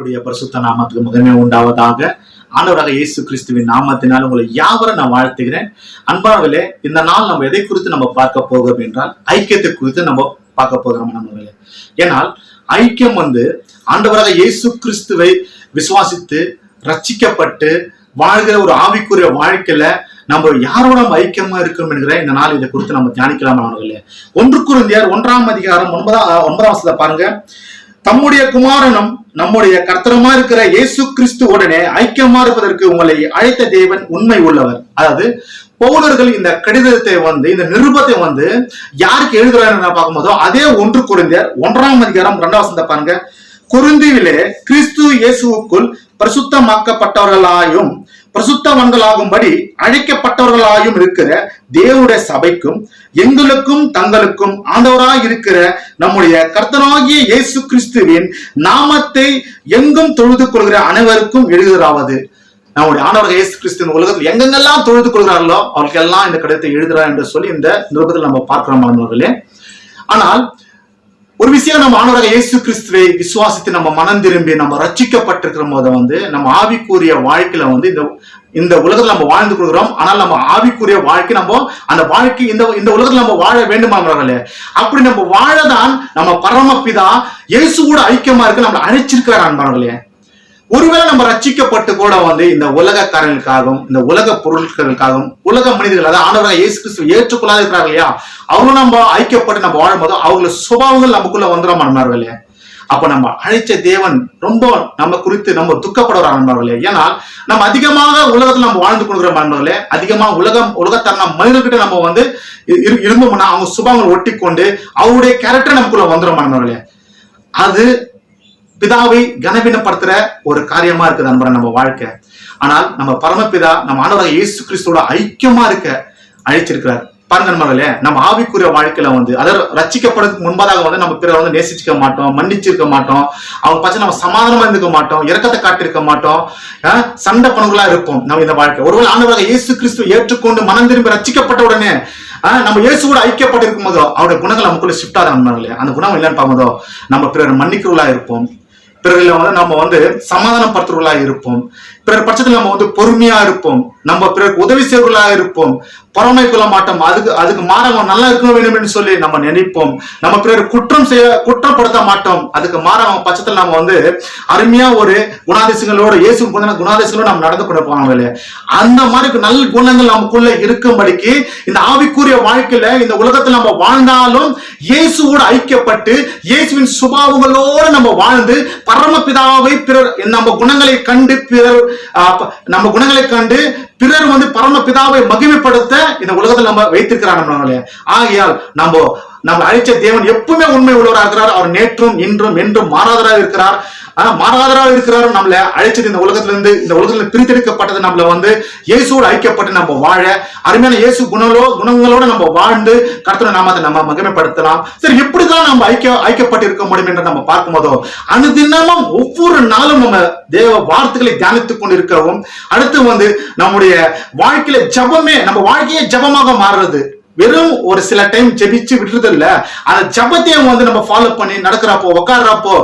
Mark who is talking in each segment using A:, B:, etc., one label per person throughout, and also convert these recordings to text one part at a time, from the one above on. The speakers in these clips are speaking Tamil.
A: கர்த்தருடைய பரிசுத்த நாமத்துக்கு முதன்மை உண்டாவதாக. ஆண்டவராக இயேசு கிறிஸ்துவின் நாமத்தினால் உங்களை யாவரும் நான் வாழ்த்துகிறேன். அன்பானவர்களே இந்த நாள் நம்ம எதை குறித்து நம்ம பார்க்க போகிறோம் என்றால் ஐக்கியத்தை குறித்து நம்ம பார்க்க போகிறோம் நண்பர்களே ஏனால் ஐக்கியம் வந்து ஆண்டவராக இயேசு கிறிஸ்துவை விசுவாசித்து ரச்சிக்கப்பட்டு வாழ்கிற ஒரு ஆவிக்குரிய வாழ்க்கையில நம்ம யாரோட நம்ம ஐக்கியமா இருக்கோம் என்கிற இந்த நாள் இதை குறித்து நம்ம தியானிக்கலாம் நண்பர்களே ஒன்று குருந்தியார் ஒன்றாம் அதிகாரம் ஒன்பதாம் ஒன்பதாம் வசனத்தை பாருங்க. தம்முடைய குமாரனும் நம்முடைய கர்த்தரமா இருக்கிற இயேசு கிறிஸ்து உடனே ஐக்கியமா இருப்பதற்கு உங்களை அழைத்த தேவன் உண்மை உள்ளவர். அதாவது பவுலர்கள் இந்த கடிதத்தை வந்து இந்த நிருபத்தை வந்து யாருக்கு எழுதுறாரு பார்க்கும்போதோ அதே ஒன்று குறைந்தர் ஒன்றாம் அதிகாரம் ரெண்டாம் வசனத்தை பாருங்க. குருந்திவிலே கிறிஸ்து இயேசுவுக்குள் பரிசுத்தமாக்கப்பட்டவர்களாயும் பிரசுத்தவன்களாகும்படி அழைக்கப்பட்டவர்களாயும் இருக்கிற தேவனுடைய சபைக்கும் எங்களுக்கும் தங்களுக்கும் ஆண்டவராய் இருக்கிற நம்முடைய கர்த்தனாகிய இயேசு கிறிஸ்துவின் நாமத்தை எங்கும் தொழுது கொள்கிற அனைவருக்கும் எழுதுகிறாவது. நம்முடைய ஆண்டவர் இயேசு கிறிஸ்துவின் உலகத்தில் எங்கெங்கெல்லாம் தொழுது கொள்கிறார்களோ அவர்களுக்கெல்லாம் இந்த கடிதத்தை எழுதுகிறார் என்று சொல்லி இந்த நிருபத்தில் நம்ம பார்க்கிறோம் மாணவர்களே ஆனால் ஒரு விஷயம் நம்ம ஆண்டவராக இயேசு கிறிஸ்துவை விசுவாசித்து நம்ம மனம் திரும்பி நம்ம ரச்சிக்கப்பட்டிருக்கிற போது வந்து நம்ம ஆவிக்குரிய வாழ்க்கையில வந்து இந்த இந்த உலகத்துல நம்ம வாழ்ந்து கொடுக்குறோம் ஆனால் நம்ம ஆவிக்குரிய வாழ்க்கை நம்ம அந்த வாழ்க்கை இந்த இந்த உலகத்துல நம்ம வாழ வேண்டுமாங்கிறாங்களே அப்படி நம்ம வாழதான் நம்ம பரமப்பிதா இயேசு கூட ஐக்கியமா இருக்கு நம்மளை அழைச்சிருக்கிறார் அன்பானங்களே ஒருவேளை நம்ம ரட்சிக்கப்பட்டு கூட வந்து இந்த உலகக்காரர்களுக்காகவும் இந்த உலக பொருட்களுக்காகவும் உலக மனிதர்கள் அதாவது ஆண்டவராக இயேசு கிறிஸ்து ஏற்றுக்கொள்ளாத இருக்கிறாங்க இல்லையா? அவரும் நம்ம ஐக்கியப்பட்டு நம்ம வாழும்போது அவங்கள சுபாவங்கள் நமக்குள்ள வந்துடும் நண்பர்கள். அப்ப நம்ம அழைச்ச தேவன் ரொம்ப நம்ம குறித்து நம்ம துக்கப்படுற நண்பர்களே. ஏன்னா நம்ம அதிகமாக உலகத்துல நம்ம வாழ்ந்து கொடுக்குற நண்பர்களே அதிகமாக உலகம் உலகத்தர நம்ம மனிதர்கிட்ட நம்ம வந்து இரு- இருந்தோம்னா அவங்க சுபாவங்களை ஒட்டி கொண்டு அவருடைய கேரக்டர் நமக்குள்ள வந்துடும் நண்பர்களே. அது பிதாவை கனவீனப்படுத்துற ஒரு காரியமா இருக்குது நண்பர் நம்ம வாழ்க்கை. ஆனால் நம்ம பரமபிதா நம்ம ஆண்டவராக இயேசு கிறிஸ்துவோட ஐக்கியமா இருக்க அழைச்சிருக்கிறார். பாருங்க நண்பர்களே நம்ம ஆவிக்குரிய வாழ்க்கையில வந்து அதாவது ரச்சிக்கப்படுறதுக்கு முன்பதாக வந்து நம்ம பிறரை வந்து நேசிச்சுக்க மாட்டோம் மன்னிச்சிருக்க மாட்டோம். அவங்க பட்சம் நம்ம சமாதானமா இருந்துக்க மாட்டோம் இறக்கத்தை காட்டியிருக்க மாட்டோம். சண்டை பணங்களா இருப்போம் நம்ம இந்த வாழ்க்கை. ஒருவேளை ஆண்டவராக இயேசு கிறிஸ்து ஏற்றுக்கொண்டு மனம் திரும்பி ரச்சிக்கப்பட்ட உடனே ஆஹ் நம்ம இயேசு கூட ஐக்கியப்பட்டிருக்கும் போதோ அவருடைய குணங்கள் நமக்குள்ள ஷிஃப்ட் ஆக நண்பர்களே. அந்த குணம் இல்லைன்னு பார்க்கும்போதோ நம்ம பிறர் மன்னிக்கிறவளா இருப்போம். பிறர்களை வந்து நம்ம வந்து சமாதானப்படுத்துறவர்களா இருப்போம். பிறர் பட்சத்தில் நம்ம வந்து பொறுமையா இருப்போம். நம்ம பிறருக்கு உதவி செய்வர்களா இருப்போம். பொறாமை கொள்ள மாட்டோம். அதுக்கு அதுக்கு மாறவன் நல்லா இருக்க வேண்டும் என்று சொல்லி நம்ம நினைப்போம். நம்ம பிறர் குற்றம் செய்ய குற்றப்படுத்த மாட்டோம். அதுக்கு மாறவன் பட்சத்தில் நம்ம வந்து அருமையா ஒரு குணாதிசங்களோட இயேசு குணாதிசங்களோட குணாதிசயங்களோட நம்ம நடந்து கொண்டு போவாங்களே அந்த மாதிரி நல்ல குணங்கள் நமக்குள்ள இருக்கும்படிக்கு இந்த ஆவிக்குரிய வாழ்க்கையில இந்த உலகத்துல நம்ம வாழ்ந்தாலும் இயேசுவோட ஐக்கியப்பட்டு இயேசுவின் சுபாவங்களோடு நம்ம வாழ்ந்து பரமபிதாவை பிறர் நம்ம குணங்களை கண்டு பிறர் நம்ம குணங்களை கண்டு பிறர் வந்து பரமபிதாவை மகிமைப்படுத்த இந்த உலகத்தில் நம்ம வைத்திருக்கிறார் நம்மளே. ஆகையால் நம்ம நம்ம அழைச்ச தேவன் எப்பவுமே உண்மை உள்ளவராக இருக்கிறார். அவர் நேற்றும் இன்றும் என்றும் மாறாதராக இருக்கிறார். ஆனா மாறாதராக இருக்கிறார் நம்மள அழைச்சது இந்த உலகத்துல இருந்து இந்த உலகத்துல பிரித்தெடுக்கப்பட்டது நம்மள வந்து இயேசுவோடு ஐக்கியப்பட்டு நம்ம வாழ அருமையான இயேசு குணங்களோ குணங்களோட நம்ம வாழ்ந்து கருத்தரை நாம அதை நம்ம மகிமைப்படுத்தலாம். சரி எப்படிதான் நம்ம ஐக்கிய ஐக்கியப்பட்டு இருக்க முடியும் என்று நம்ம பார்க்கும் போதோ அனுதினமும் ஒவ்வொரு நாளும் நம்ம தேவ வார்த்தைகளை தியானித்துக் கொண்டு இருக்கவும் அடுத்து வந்து நம்முடைய வாழ்க்கையில ஜபமே நம்ம வாழ்க்கையே ஜபமாக மாறுறது. வெறும் ஒரு சில டைம் ஜெபிச்சு விட்டுறது இல்ல அந்த ஜபத்தையும் வந்து நம்ம ஃபாலோ பண்ணி நடக்கிறப்போ உட்காடுறப்போ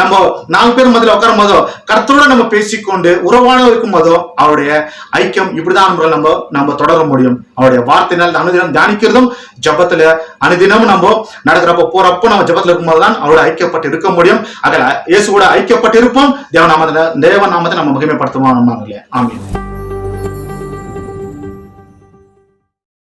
A: நம்ம நாலு பேர் மத்தியில உட்காரும் போதோ கருத்தோட நம்ம பேசிக்கொண்டு உறவான இருக்கும் போதோ அவருடைய ஐக்கியம் இப்படிதான் நம்ம நம்ம நம்ம தொடர முடியும். அவருடைய வார்த்தையினால் அனுதினம் தியானிக்கிறதும் ஜபத்துல அனுதினமும் நம்ம நடக்கிறப்போ போறப்போ நம்ம ஜபத்துல இருக்கும்போது தான் அவரோட ஐக்கியப்பட்டு இருக்க முடியும். அதில் இயேசுவோட ஐக்கியப்பட்டு இருப்போம். தேவ தேவநாமத்தை தேவ நம்ம மகிமைப்படுத்துவோம். நம்ம ஆமீன்.